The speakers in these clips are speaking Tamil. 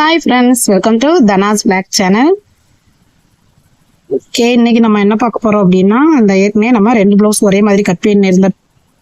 Hi friends welcome to Thana's blog channel okay இன்னைக்கு நம்ம என்ன பார்க்க போகிறோம் அப்படின்னா அந்த ஏற்கனவே நம்ம ரெண்டு ப்ளவுஸ் ஒரே மாதிரி கட் பண்ணி இருந்த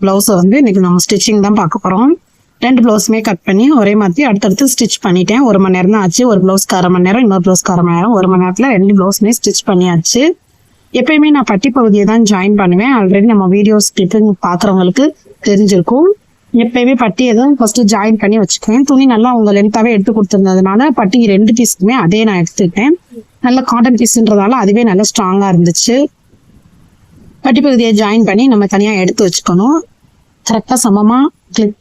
ப்ளவுஸை வந்து இன்னைக்கு நம்ம ஸ்டிச்சிங் தான் பார்க்க போகிறோம் ரெண்டு ப்ளவுஸுமே கட் பண்ணி ஒரே மாதிரி அடுத்தடுத்து ஸ்டிச் பண்ணிட்டேன். ஒரு மணி நேரம் தான் ஆச்சு. ஒரு ப்ளவுஸ்க்கு அரை மணி நேரம் இன்னொரு ப்ளவுஸ்க்கு அரை மணி நேரம். ஒரு மணி நேரத்தில் ரெண்டு ப்ளவுஸுமே ஸ்டிச் பண்ணியாச்சு. எப்பயுமே நான் பட்டி பகுதியை தான் ஜாயின் பண்ணுவேன். ஆல்ரெடி நம்ம வீடியோஸ் கிளிப்பிங் பார்க்குறவங்களுக்கு தெரிஞ்சிருக்கும். எப்பயுமே பட்டி எதுவும் ஃபர்ஸ்ட் ஜாயின் பண்ணி வச்சுக்குவேன். துணி நல்லா அவங்க லென்த்தாவே எடுத்து கொடுத்துருந்ததுனால பட்டி ரெண்டு பீஸுக்குமே அதே நான் எடுத்துக்கிட்டேன். நல்ல காட்டன் பீஸ்ன்றதால அதுவே நல்லா ஸ்ட்ராங்கா இருந்துச்சு. பட்டி பகுதியை ஜாயின் பண்ணி நம்ம தனியா எடுத்து வச்சுக்கணும். கரெக்டா சமமா கிளிப்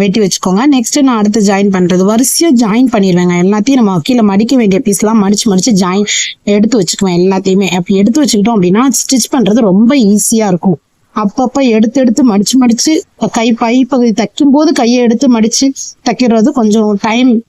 வெட்டி வச்சுக்கோங்க. நெக்ஸ்ட் நான் அடுத்து ஜாயின் பண்றது. வரிசையா ஜாயின் பண்ணிடுவேங்க எல்லாத்தையும் நம்ம கீழே மடிக்க வேண்டிய பீஸ்லாம் மடிச்சு மடிச்சு ஜாயின் எடுத்து வச்சுக்குவேன் எல்லாத்தையுமே. அப்படி எடுத்து வச்சுக்கிட்டோம் அப்படின்னா ஸ்டிச் பண்றது ரொம்ப ஈஸியா இருக்கும். அப்பப்ப எடுத்து எடுத்து மடிச்சு மடிச்சு கை பை பகுதி தைக்கும் போது கையை எடுத்து மடிச்சு தைக்கிறது கொஞ்சம் டைம்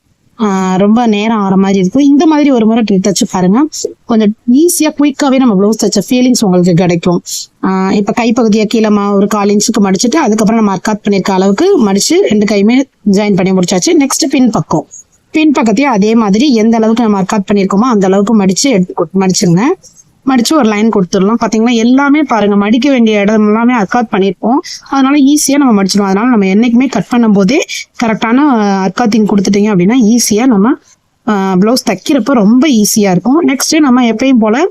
ரொம்ப நேரம் ஆகிற மாதிரி இருக்கும் இந்த மாதிரி ஒரு முறை தைச்சு தச்சு பாருங்க. கொஞ்சம் ஈஸியா குயிக்காவே நம்ம ப்ளவுஸ் தச்ச ஃபீலிங்ஸ் உங்களுக்கு கிடைக்கும். ஆஹ் இப்ப கைப்பகுதியை கீழே ஒரு கால் இன்ச்சுக்கு மடிச்சுட்டு அதுக்கப்புறம் நம்ம அர்க்காத் பண்ணிருக்க அளவுக்கு மடிச்சு ரெண்டு கையுமே ஜாயின் பண்ணி முடிச்சாச்சு. நெக்ஸ்ட் பின் பக்கம். பின் பக்கத்தையும் அதே மாதிரி எந்த அளவுக்கு நம்ம அர்க்காத் பண்ணிருக்கோமோ அந்த அளவுக்கு மடிச்சு எடுத்து மடிச்சிருங்க. மடிச்சு ஒரு லைன் கொடுத்துடலாம். பார்த்தீங்கன்னா எல்லாமே பாருங்க. மடிக்க வேண்டிய இடம் எல்லாமே அர்க்காத் பண்ணியிருப்போம் அதனால ஈஸியாக நம்ம மடிச்சிடும் அதனால நம்ம என்றைக்குமே கட் பண்ணும் போதே கரெக்டான அர்க்காத்திங் கொடுத்துட்டீங்க அப்படின்னா ஈஸியாக நம்ம ப்ளவுஸ் தைக்கிறப்ப ரொம்ப ஈஸியாக இருக்கும். நெக்ஸ்ட் நம்ம எப்பயும் போல்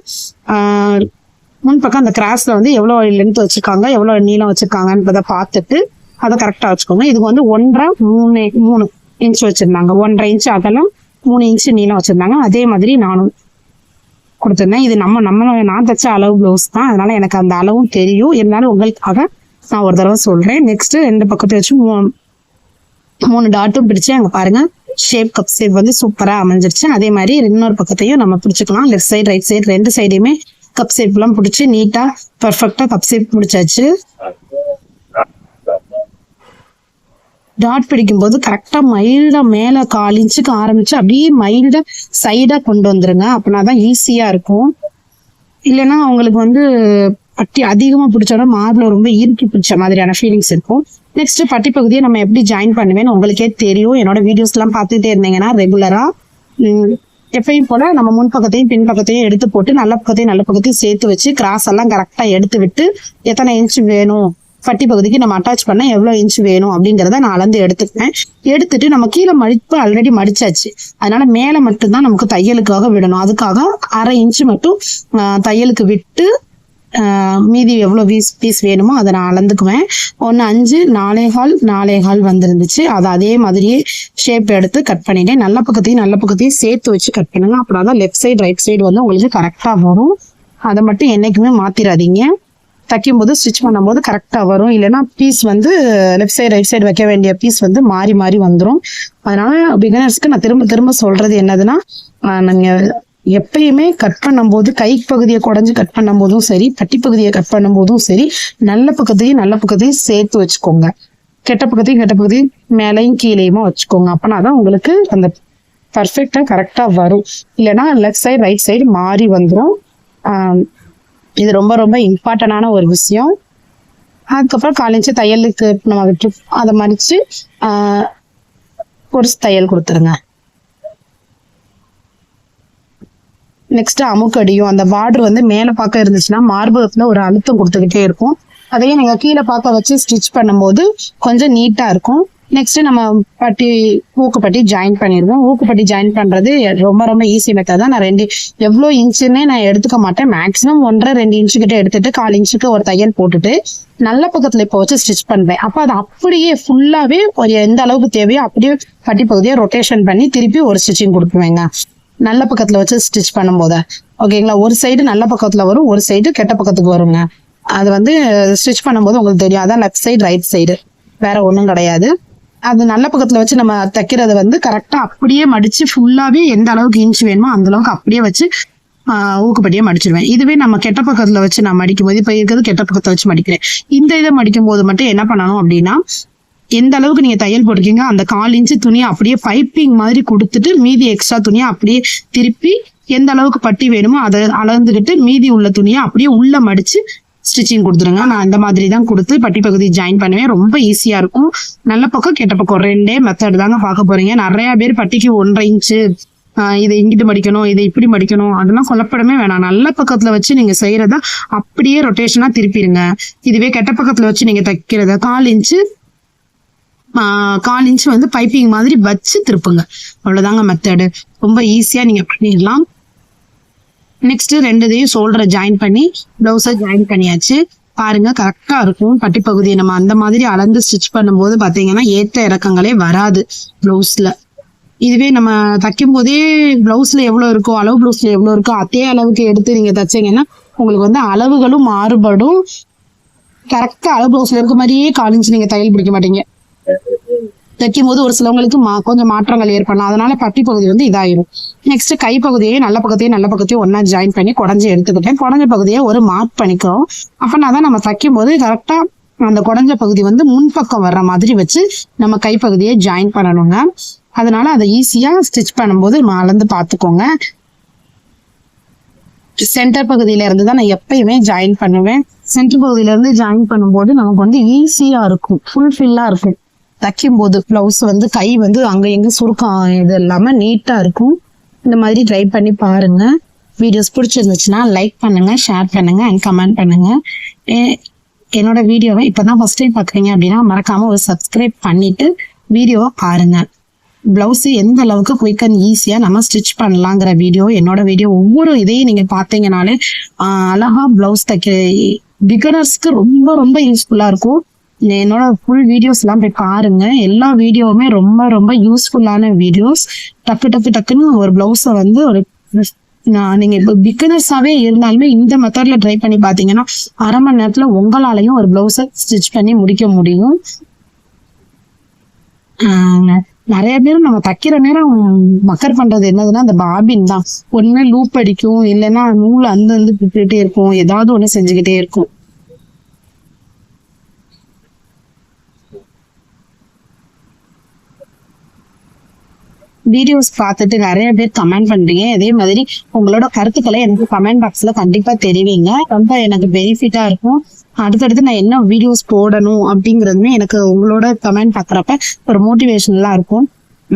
முன்பக்கம் அந்த கிராஸில் வந்து எவ்வளோ லென்த் வச்சுருக்காங்க எவ்வளோ நீளம் வச்சுருக்காங்கன்றதை பார்த்துட்டு அதை கரெக்டாக வச்சுக்கோங்க. இதுக்கு வந்து ஒன்றரை மூணு மூணு இன்ச் வச்சுருந்தாங்க. ஒன்றரை இன்ச் அகலம் மூணு இன்ச் நீளம் வச்சுருந்தாங்க. அதே மாதிரி நானும் கொடுத்துருந்தேன். இது நம்ம நம்ம நான் தைச்ச அளவு ப்ளவுஸ் தான். அதனால எனக்கு அந்த அளவும் தெரியும். இருந்தாலும் உங்களுக்காக நான் ஒரு தடவை சொல்றேன். நெக்ஸ்ட் ரெண்டு பக்கத்தை வச்சு மூ- மூணு டாட்டும் பிடிச்சு அங்க பாருங்க. ஷேப் கப் ஷேப் வந்து சூப்பரா அமைஞ்சிருச்சு. அதே மாதிரி இன்னொரு பக்கத்தையும் நம்ம பிடிச்சிக்கலாம் லெஃப்ட் சைடு ரைட் சைடு ரெண்டு சைடையுமே கப் ஷேப் எல்லாம் பிடிச்சி நீட்டா பர்ஃபெக்டா கப் ஷேப் பிடிச்சாச்சு டாட் பிடிக்கும்போது கரெக்டாக மைல்டாக மேலே கால் இன்ச்சுக்கு ஆரம்பிச்சு அப்படியே மைல்டாக சைடாக கொண்டு வந்துருங்க. அப்படின்னா தான் ஈஸியாக இருக்கும். இல்லைன்னா அவங்களுக்கு வந்து பட்டி அதிகமாக பிடிச்சோட மார்பில் ரொம்ப இறுக்கி பிடிச்ச மாதிரியான ஃபீலிங்ஸ் இருக்கும். நெக்ஸ்ட் பட்டி பகுதியை நம்ம எப்படி ஜாயின் பண்ணுவேன்னு உங்களுக்கே தெரியும். என்னோட வீடியோஸ்லாம் பார்த்துட்டே இருந்தீங்கன்னா ரெகுலராக எப்பயும் போல நம்ம முன் பக்கத்தையும் பின் பக்கத்தையும் எடுத்து போட்டு நல்ல பக்கத்தையும் நல்ல பக்கத்தையும் சேர்த்து வச்சு கிராஸ் எல்லாம் கரெக்டாக எடுத்து விட்டு எத்தனை இன்ச் வேணும் பட்டி பகுதிக்கு நம்ம அட்டாச் பண்ண எவ்வளவு இன்ச் வேணும் அப்படிங்கறத நான் அளந்து எடுத்துக்கிறேன் எடுத்துட்டு நம்ம கீழே மடிப்பு ஆல்ரெடி மடிச்சாச்சு. அதனால மேல மட்டும்தான் நமக்கு தையலுக்காக விடணும். அதுக்காக அரை இன்ச்சு மட்டும் தையலுக்கு விட்டு மீதி எவ்வளோ பீஸ் பீஸ் வேணுமோ அதை நான் அளந்துக்குவேன். ஒன்று அஞ்சு நாலே கால் நாலே வந்துருந்துச்சு. அதை அதே மாதிரியே ஷேப் எடுத்து கட் பண்ணிட்டேன். நல்ல பக்கத்தையும் நல்ல பக்கத்தையும் சேர்த்து வச்சு கட் பண்ணுங்க. அப்புறம் தான் லெஃப்ட் சைடு ரைட் சைடு வந்து உங்களுக்கு கரெக்டாக வரும். அதை மட்டும் என்றைக்குமே மாற்றிடாதீங்க தைக்கும் போது ஸ்டிச் பண்ணும்போது கரெக்டாக வரும். இல்லைன்னா பீஸ் வந்து லெஃப்ட் சைடு ரைட் சைடு வைக்க வேண்டிய பீஸ் வந்து மாறி மாறி வந்துடும் அதனால பிகினர்ஸ்க்கு நான் திரும்ப திரும்ப சொல்றது என்னதுன்னா நீங்கள் எப்பயுமே கட் பண்ணும்போது கை பகுதியை குடஞ்சி கட் பண்ணும்போதும் சரி பட்டி பகுதியை கட் பண்ணும்போதும் சரி நல்ல பக்கத்தையும் நல்ல பக்கத்தையும் சேர்த்து வச்சுக்கோங்க. கெட்ட பக்கத்தையும் கெட்ட பகுதியும் மேலையும் கீழேயுமா வச்சுக்கோங்க. அப்போனா தான் உங்களுக்கு அந்த பர்ஃபெக்டாக கரெக்டாக வரும். இல்லைன்னா லெஃப்ட் சைடு ரைட் சைடு மாறி வந்துடும் இது ரொம்ப ரொம்ப இம்பார்ட்டண்டான ஒரு விஷயம். அதுக்கப்புறம் காலேஜ் தையலுக்கு நம்ம விட்டு அதை மறித்து ஆஹ், ஒரு தையல் கொடுத்துருங்க. நெக்ஸ்ட் அமுக்கடியும் அந்த பார்டர் வந்து மேல பார்க்க இருந்துச்சுன்னா மார்பகத்தில் ஒரு அழுத்தம் கொடுத்துக்கிட்டே இருக்கும். அதையும் நீங்க கீழே பார்க்க வச்சு ஸ்டிச் பண்ணும்போது கொஞ்சம் நீட்டா இருக்கும். நெக்ஸ்ட் நம்ம பட்டி ஊக்குப்பட்டி ஜாயின் பண்ணிடுவோம் ஊக்குப்பட்டி ஜாயின் பண்றது ரொம்ப ரொம்ப ஈஸி மெத்தட் தான். நான் ரெண்டு எவ்வளோ இன்ச்சுன்னே நான் எடுத்துக்க மாட்டேன். மேக்ஸிமம் ஒன்றரை ரெண்டு இன்ச்சு கிட்ட எடுத்துட்டு கால் இன்ச்சுக்கு ஒரு தையல் போட்டுட்டு நல்ல பக்கத்துல இப்போ வச்சு ஸ்டிச் பண்ணுவேன் அப்போ அது அப்படியே ஃபுல்லாவே ஒரு எந்த அளவுக்கு தேவையோ அப்படியே பட்டி பகுதியை ரொட்டேஷன் பண்ணி திருப்பி ஒரு ஸ்டிச்சிங் கொடுக்குவேங்க நல்ல பக்கத்துல வச்சு ஸ்டிச் பண்ணும்போது. ஓகேங்களா ஒரு சைடு நல்ல பக்கத்துல வரும் ஒரு சைடு கெட்ட பக்கத்துக்கு வருங்க. அது வந்து ஸ்டிச் பண்ணும்போது உங்களுக்கு தெரியும். அதான் லெஃப்ட் சைடு ரைட் சைடு வேற ஒன்றும் கிடையாது. அது நல்ல பக்கத்துல வச்சு நம்ம தைக்கிறத வந்து கரெக்டா அப்படியே மடிச்சு ஃபுல்லாவே எந்த அளவுக்கு இன்ச் வேணுமோ அந்த அளவுக்கு அப்படியே வச்சு ஆஹ், ஊக்குப்படியே மடிச்சிருவேன். இதுவே நம்ம கெட்ட பக்கத்துல வச்சு நான் மடிக்கும் போது இப்ப இருக்கிறது கெட்ட பக்கத்தை வச்சு மடிக்கிறேன். இந்த இதை மடிக்கும் போது மட்டும் என்ன பண்ணணும் அப்படின்னா எந்த அளவுக்கு நீங்க தையல் போட்டிருக்கீங்க அந்த கால் இன்ச்சு துணியை அப்படியே பைப்பிங் மாதிரி கொடுத்துட்டு மீதி எக்ஸ்ட்ரா துணியை அப்படியே திருப்பி எந்த அளவுக்கு பட்டி வேணுமோ அதை அளந்துக்கிட்டு மீதி உள்ள துணியை அப்படியே உள்ள மடிச்சு ஸ்டிச்சிங் கொடுத்துருங்க. நான் இந்த மாதிரி தான் கொடுத்து பட்டி பகுதி ஜாயின் பண்ணுவேன். ரொம்ப ஈஸியாக இருக்கும். நல்ல பக்கம் கெட்ட பக்கம் ரெண்டே மெத்தட் தாங்க பார்க்க போறீங்க. நிறையா பேர் பட்டிக்கு ஒன்றரை இன்ச்சு இதை இங்கிட்டு மடிக்கணும் இதை இப்படி மடிக்கணும். அதெல்லாம் கொல்லப்படமே வேணாம். நல்ல பக்கத்துல வச்சு நீங்க செய்யறத அப்படியே ரொட்டேஷனா திருப்பிடுங்க. இதுவே கெட்ட பக்கத்துல வச்சு நீங்க தைக்கிறத கால் இன்ச்சு கால் இன்ச்சு வந்து பைப்பிங் மாதிரி வச்சு திருப்புங்க. அவ்வளோதாங்க மெத்தடு ரொம்ப ஈஸியாக நீங்கள் பண்ணிடலாம். நெக்ஸ்ட் ரெண்டுதையும் ஷோல்டரை ஜாயின் பண்ணி ப்ளவுஸை ஜாயின் பண்ணியாச்சு. பாருங்க கரெக்டா இருக்கும். பட்டிப்பகுதியை நம்ம அந்த மாதிரி அளந்து ஸ்டிச் பண்ணும்போது பாத்தீங்கன்னா ஏற்ற இறக்கங்களே வராது பிளவுஸ்ல இதுவே நம்ம தைக்கும் போதே பிளவுஸ்ல எவ்வளவு இருக்கோ அளவு பிளவுஸ்ல எவ்வளவு இருக்கோ அதே அளவுக்கு எடுத்து நீங்க தைச்சீங்கன்னா உங்களுக்கு வந்து அளவுகளும் மாறுபடும். கரெக்டா அளவு பிளவுஸ்ல இருக்க மாதிரியே காலிங்ஸ் நீங்க தையல் பிடிக்க மாட்டீங்க. தைக்கும் போது ஒரு சிலவங்களுக்கு மா கொஞ்சம் மாற்றங்கள் ஏற்படலாம். அதனால பட்டி பகுதி வந்து இதாயிரும். நெக்ஸ்ட் கை நல்ல பக்கத்தையும் நல்ல பக்கத்தையும் ஒன்றா ஜாயின் பண்ணி குடஞ்சி எடுத்துக்கிட்டேன். குடஞ்ச பகுதியை ஒரு மார்க் பண்ணிக்கிறோம். அப்பனா தான் நம்ம தைக்கும் போது கரெக்டா அந்த குடஞ்ச பகுதி வந்து முன்பக்கம் வர்ற மாதிரி வச்சு நம்ம கைப்பகுதியை ஜாயின் பண்ணணுங்க. அதனால அதை ஈஸியா ஸ்டிச் பண்ணும்போது நம்ம அளந்து பார்த்துக்கோங்க. சென்டர் பகுதியில இருந்து தான் நான் எப்பயுமே ஜாயின் பண்ணுவேன். சென்டர் பகுதியில இருந்து ஜாயின் பண்ணும்போது நமக்கு வந்து ஈஸியா இருக்கும். ஃபுல்ஃபில்லா இருக்கும். தைக்கும் போது பிளவுஸ் வந்து கை வந்து அங்க எங்க சுருக்கம் இது இல்லாம நீட்டா இருக்கும். இந்த மாதிரி ட்ரை பண்ணி பாருங்க. வீடியோஸ் பிடிச்சிருந்துச்சுன்னா லைக் பண்ணுங்க ஷேர் பண்ணுங்க அண்ட் கமெண்ட் பண்ணுங்க. என்னோட வீடியோவை இப்பதான் ஃபர்ஸ்ட் டைம் பாக்குறீங்க அப்படின்னா மறக்காம ஒரு சப்ஸ்கிரைப் பண்ணிட்டு வீடியோவை பாருங்க. பிளவுஸ் எந்த அளவுக்கு குயிக் அண்ட் ஈஸியா நம்ம ஸ்டிச் பண்ணலாங்கிற வீடியோ என்னோட வீடியோ ஒவ்வொரு இதையும் நீங்க பாத்தீங்கனாலே அழகா பிளவுஸ் தைக்க பிகனர்ஸ்க்கு ரொம்ப ரொம்ப யூஸ்ஃபுல்லா இருக்கும். என்னோட ஃபுல் வீடியோஸ் எல்லாம் போய் பாருங்க. எல்லா வீடியோவுமே ரொம்ப ரொம்ப யூஸ்ஃபுல்லான வீடியோஸ் டக்கு டக்கு டக்குன்னு ஒரு ப்ளவுஸை வந்து ஒரு நான் நீங்க இப்போ பிகினர்ஸாவே இருந்தாலுமே இந்த மெத்தட்ல ட்ரை பண்ணி பாத்தீங்கன்னா அரை மணி நேரத்துல உங்களாலையும் ஒரு பிளவுஸை ஸ்டிச் பண்ணி முடிக்க முடியும். நிறைய பேர் நம்ம தைக்கிற நேரம் மக்கர் பண்றது என்னதுன்னா அந்த பாபின் தான். ஒண்ணு லூப் அடிக்கும் இல்லைன்னா நூல் அந்த வந்து இருக்கும். ஏதாவது ஒண்ணு செஞ்சுக்கிட்டே இருக்கும். வீடியோஸ் பார்த்துட்டு நிறைய பேர் கமெண்ட் பண்றீங்க. அதே மாதிரி உங்களோட கருத்துக்களை எனக்கு கமெண்ட் பாக்ஸ்ல கண்டிப்பா தெரிவிங்க. ரொம்ப எனக்கு பெனிஃபிட்டா இருக்கும். அடுத்தடுத்து நான் என்ன வீடியோஸ் போடணும் அப்படிங்கிறதுமே எனக்கு உங்களோட கமெண்ட் பாக்குறப்ப ஒரு மோட்டிவேஷனலா இருக்கும்.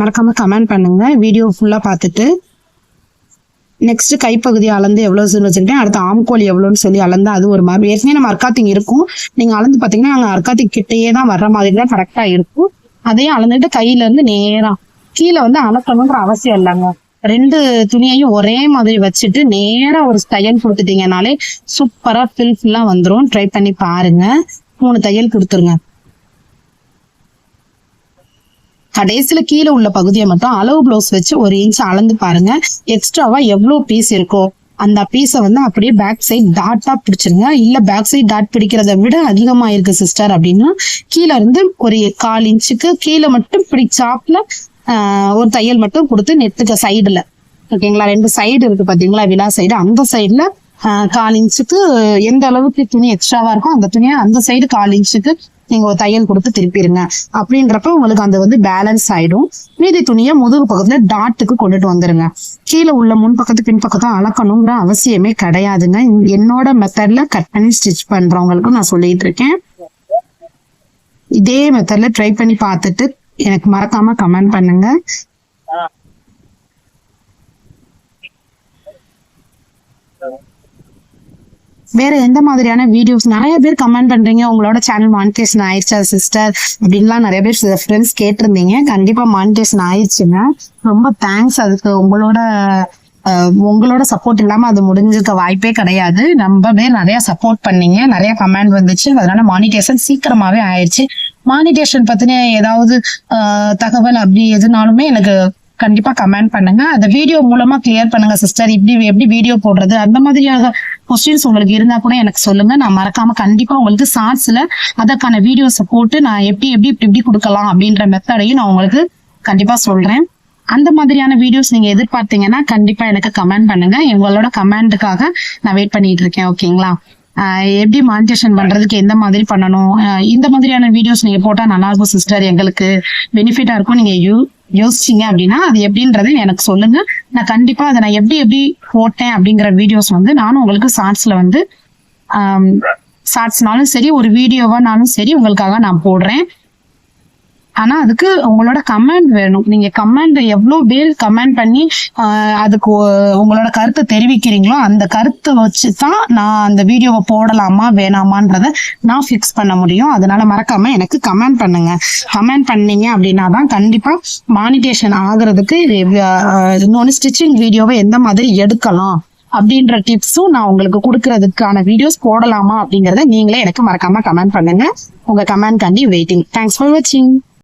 மறக்காம கமெண்ட் பண்ணுங்க. வீடியோ ஃபுல்லா பார்த்துட்டு. நெக்ஸ்ட் கைப்பகுதி அளந்து எவ்வளவு வச்சுக்கிட்டேன் அடுத்து ஆம்கோல் எவ்வளோன்னு சொல்லி அளந்து அது ஒரு மாதிரி. ஏற்கனவே நம்ம அர்க்காத்திங் இருக்கும். நீங்க அளந்து பாத்தீங்கன்னா அங்க அர்க்காத்திங் கிட்டேயே தான் வர்ற மாதிரி தான் கரெக்டா இருக்கும். அதையும் அளந்துட்டு கையில இருந்து கீழே வந்து அளக்கணுங்கிற அவசியம் இல்லைங்க. ரெண்டு துணியையும் ஒரே மாதிரி வச்சுட்டு நேரா ஒரு தையல் கொடுத்துட்டீங்கனாலே சூப்பரா ஃபில் ஃபுல்லா வந்துரும். ட்ரை பண்ணி பாருங்க. மூணு தையல் கொடுத்துருங்க. கடைசியில் கீழே உள்ள பகுதியை மட்டும் அளவு ப்ளவுஸ் வச்சு ஒரு இன்ச் அளந்து பாருங்க. எக்ஸ்ட்ராவா எவ்வளவு பீஸ் இருக்கோ அந்த பீஸை வந்து அப்படியே பேக் சைட் டாட்டா பிடிச்சிருங்க. இல்ல பேக் சைடு டாட் பிடிக்கிறத விட அதிகமாக இருக்கு சிஸ்டர் அப்படின்னா. கீழே இருந்து ஒரு கால் இன்ச்சுக்கு கீழே மட்டும் பிடிச்சாப்ல ஒரு தையல் மட்டும் கொடுத்து நெட்டுக்கு சைடுல ஓகேங்களா ரெண்டு சைடு இருக்கு பாத்தீங்களா? விழா சைடு அந்த சைடுல கால் இன்ச்சுக்கு எந்த அளவுக்கு துணி எக்ஸ்ட்ராவா இருக்கோ அந்த துணியை அந்த சைடு கால் இன்ச்சுக்கு நீங்க ஒரு தையல் கொடுத்து திருப்பிடுங்க அப்படின்றப்ப உங்களுக்கு அந்த வந்து பேலன்ஸ் ஆயிடும். மீதி துணியை முதுகு பக்கத்துல டாட்டுக்கு கொண்டுட்டு வந்துருங்க. கீழே உள்ள முன் பக்கத்து பின் பக்கத்தை அளக்கணுங்கிற அவசியமே கிடையாதுங்க. என்னோட மெத்தட்ல கட் பண்ணி ஸ்டிச் பண்றவங்களுக்கும் நான் சொல்லிட்டு இருக்கேன். இதே மெத்தட்ல ட்ரை பண்ணி பார்த்துட்டு எனக்கு மறக்காம கமெண்ட் பண்ணுங்க. வேற எந்த மாதிரியான வீடியோஸ் நிறைய பேர் கமெண்ட் பண்றீங்க. உங்களோட சேனல் மானிட்டேஷன் ஆயிடுச்சா சிஸ்டர் அப்படின்லாம் நிறைய பேர் ஃப்ரெண்ட்ஸ் கேட்டிருந்தீங்க. கண்டிப்பா மானிட்டேஷன் ஆயிடுச்சுங்க. ரொம்ப தேங்க்ஸ் அதுக்கு. உங்களோட உங்களோட சப்போர்ட் இல்லாம அது முடிஞ்சிருக்க வாய்ப்பே கிடையாது. ரொம்ப பேர் நிறைய சப்போர்ட் பண்ணீங்க. நிறைய கமெண்ட் வந்துச்சு. அதனால மானிட்டேஷன் சீக்கிரமாவே ஆயிடுச்சு மானிட்டேஷன் பத்தின ஏதாவது தகவல் அப்படி எதுனாலுமே எனக்கு கண்டிப்பா கமெண்ட் பண்ணுங்க. அந்த வீடியோ மூலமா கிளியர் பண்ணுங்க சிஸ்டர் இப்படி எப்படி வீடியோ போடுறது? அந்த மாதிரியாக கொஸ்டின்ஸ் உங்களுக்கு இருந்தா கூட எனக்கு சொல்லுங்க. நான் மறக்காம கண்டிப்பா உங்களுக்கு ஷார்ட்ஸ்ல அதற்கான வீடியோஸை போட்டு நான் எப்படி எப்படி இப்படி இப்படி கொடுக்கலாம் அப்படின்ற மெத்தடையும் நான் உங்களுக்கு கண்டிப்பா சொல்றேன். அந்த மாதிரியான வீடியோஸ் நீங்க எதிர்பார்த்தீங்கன்னா கண்டிப்பா எனக்கு கமெண்ட் பண்ணுங்க. உங்களோட கமெண்ட்டுக்காக நான் வெயிட் பண்ணிட்டு இருக்கேன் ஓகேங்களா ஆஹ் எப்படி மானிட்டேஷன் பண்றதுக்கு எந்த மாதிரி பண்ணணும்? ஆஹ் இந்த மாதிரியான வீடியோஸ் நீங்க போட்டா நல்லா இருக்கும் சிஸ்டர் எங்களுக்கு பெனிஃபிட்டா இருக்கும். நீங்க யூ யோசிச்சீங்க அப்படின்னா அது எப்படின்றத எனக்கு சொல்லுங்க. நான் கண்டிப்பா அதை நான் எப்படி எப்படி போட்டேன் அப்படிங்கிற வீடியோஸ் வந்து நானும் உங்களுக்கு ஷார்ட்ஸ்ல வந்து ஷார்ட்ஸ்னாலும் சரி ஒரு வீடியோவானாலும் சரி உங்களுக்காக நான் போடுறேன். ஆனா அதுக்கு உங்களோட கமெண்ட் வேணும். நீங்க கமெண்ட் எவ்வளோ பேர் கமெண்ட் பண்ணி அதுக்கு உங்களோட கருத்தை தெரிவிக்கிறீங்களோ அந்த கருத்தை வச்சு தான் நான் அந்த வீடியோவை போடலாமா வேணாமான்றத நான் ஃபிக்ஸ் பண்ண முடியும். அதனால மறக்காம எனக்கு கமெண்ட் பண்ணுங்க. கமெண்ட் பண்ணீங்க அப்படின்னா தான் கண்டிப்பா மானிட்டேஷன் ஆகுறதுக்கு இன்னொன்று ஸ்டிச்சிங் வீடியோவை எந்த மாதிரி எடுக்கலாம் அப்படின்ற டிப்ஸும் நான் உங்களுக்கு கொடுக்கறதுக்கான வீடியோஸ் போடலாமா அப்படிங்கறத நீங்களே எனக்கு மறக்காம கமெண்ட் பண்ணுங்க. உங்க கமெண்ட் கண்டி வெயிட்டிங் தேங்க்ஸ் ஃபார் வாட்சிங்